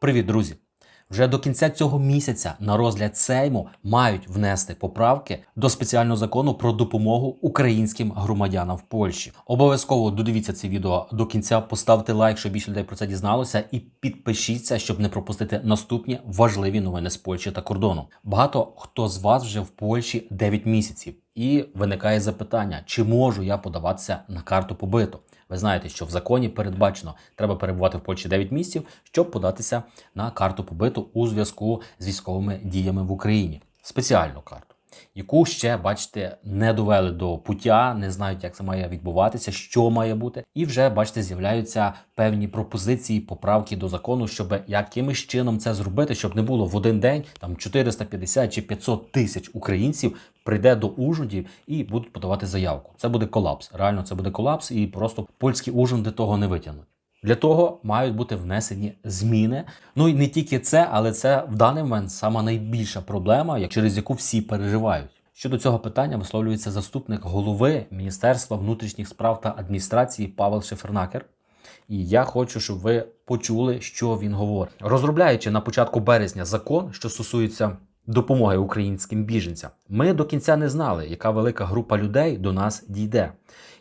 Привіт, друзі! Вже до кінця цього місяця на розгляд Сейму мають внести поправки до спеціального закону про допомогу українським громадянам в Польщі. Обов'язково додивіться це відео до кінця, поставте лайк, щоб більше людей про це дізналося, і підпишіться, щоб не пропустити наступні важливі новини з Польщі та кордону. Багато хто з вас вже в Польщі 9 місяців, і виникає запитання, чи можу я подаватися на карту побиту. Ви знаєте, що в законі передбачено, треба перебувати в Польщі 9 місяців, щоб податися на карту побиту у зв'язку з військовими діями в Україні. Спеціальну карту, яку ще, бачите, не довели до пуття, не знають, як це має відбуватися, що має бути. І вже, бачите, з'являються певні пропозиції, поправки до закону, щоб якимось чином це зробити, щоб не було в один день там 450 чи 500 тисяч українців прийде до ужгородів і будуть подавати заявку. Це буде колапс. Реально, це буде колапс, і просто польські ужгороди того не витягнуть. Для того мають бути внесені зміни. Ну і не тільки це, але це в даний момент сама найбільша проблема, через яку всі переживають. Щодо цього питання висловлюється заступник голови Міністерства внутрішніх справ та адміністрації Павел Шефернакер. І я хочу, щоб ви почули, що він говорить. Розробляючи на початку березня закон, що стосується допомоги українським біженцям, ми до кінця не знали, яка велика група людей до нас дійде,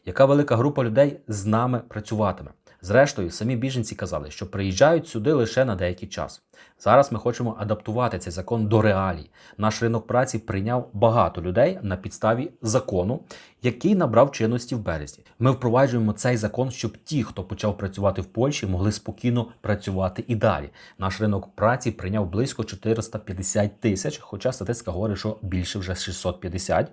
яка велика група людей з нами працюватиме. Зрештою, самі біженці казали, що приїжджають сюди лише на деякий час. Зараз ми хочемо адаптувати цей закон до реалій. Наш ринок праці прийняв багато людей на підставі закону, який набрав чинності в березні. Ми впроваджуємо цей закон, щоб ті, хто почав працювати в Польщі, могли спокійно працювати і далі. Наш ринок праці прийняв близько 450 тисяч, хоча статистика говорить, що більше вже 650.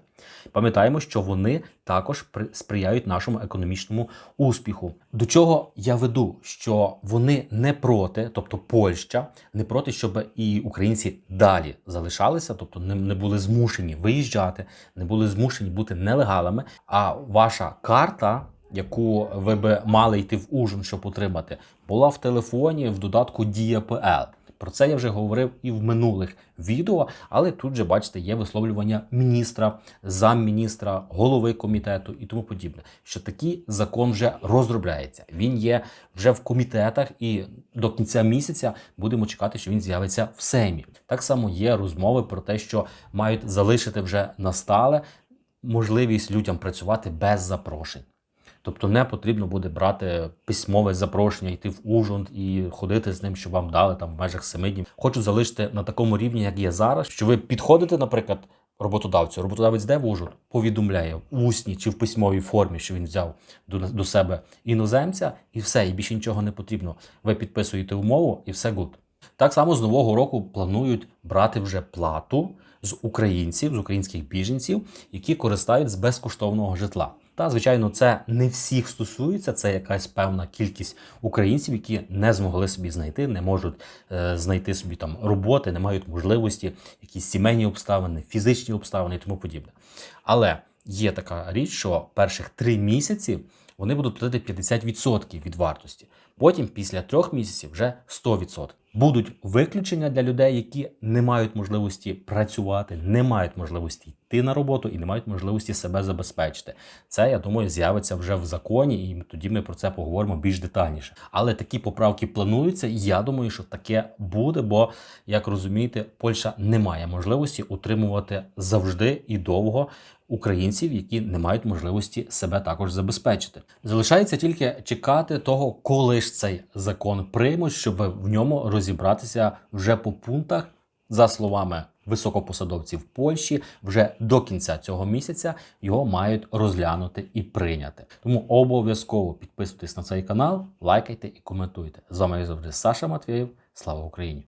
Пам'ятаємо, що вони також при- сприяють нашому економічному успіху. До чого я веду, що вони не проти, тобто Польща, не проти, щоб і українці далі залишалися, тобто не, не були змушені виїжджати, не були змушені бути нелегалами. А ваша карта, яку ви би мали йти в ужин, щоб отримати, була в телефоні в додатку Дія.ПЛ. Про це я вже говорив і в минулих відео, але тут же бачите, є висловлювання міністра, замміністра, голови комітету і тому подібне. Що такий закон вже розробляється. Він є вже в комітетах, і до кінця місяця будемо чекати, що він з'явиться в Сеймі. Так само є розмови про те, що мають залишити вже на стале можливість людям працювати без запрошень. Тобто не потрібно буде брати письмове запрошення, йти в Ужгород і ходити з ним, щоб вам дали там в межах семи днів. Хочу залишити на такому рівні, як є зараз, що ви підходите, наприклад, роботодавцю. Роботодавець де в Ужгород повідомляє в усній чи в письмовій формі, що він взяв до, до себе іноземця, і все, і більше нічого не потрібно. Ви підписуєте умову, і все гуд. Так само з нового року планують брати вже плату з українців, з українських біженців, які користують з безкоштовного житла. Та звичайно, це не всіх стосується. Це якась певна кількість українців, які не змогли собі знайти, не можуть е, знайти собі там роботи, не мають можливості, якісь сімейні обставини, фізичні обставини і тому подібне. Але є така річ, що перших три місяці вони будуть платити 50% від вартості. Потім, після трьох місяців, вже 100%. Будуть виключення для людей, які не мають можливості працювати, не мають можливості йти на роботу і не мають можливості себе забезпечити. Це я думаю з'явиться вже в законі, і тоді ми про це поговоримо більш детальніше. Але такі поправки плануються. і Я думаю, що таке буде, бо як розумієте, Польща не має можливості утримувати завжди і довго українців, які не мають можливості себе також забезпечити. Залишається тільки чекати того, коли ж цей закон приймуть, щоб в ньому розібратися вже по пунктах, за словами високопосадовців Польщі, вже до кінця цього місяця його мають розглянути і прийняти. Тому обов'язково підписуйтесь на цей канал, лайкайте і коментуйте. З вами завжди Саша Матвєєв. Слава Україні!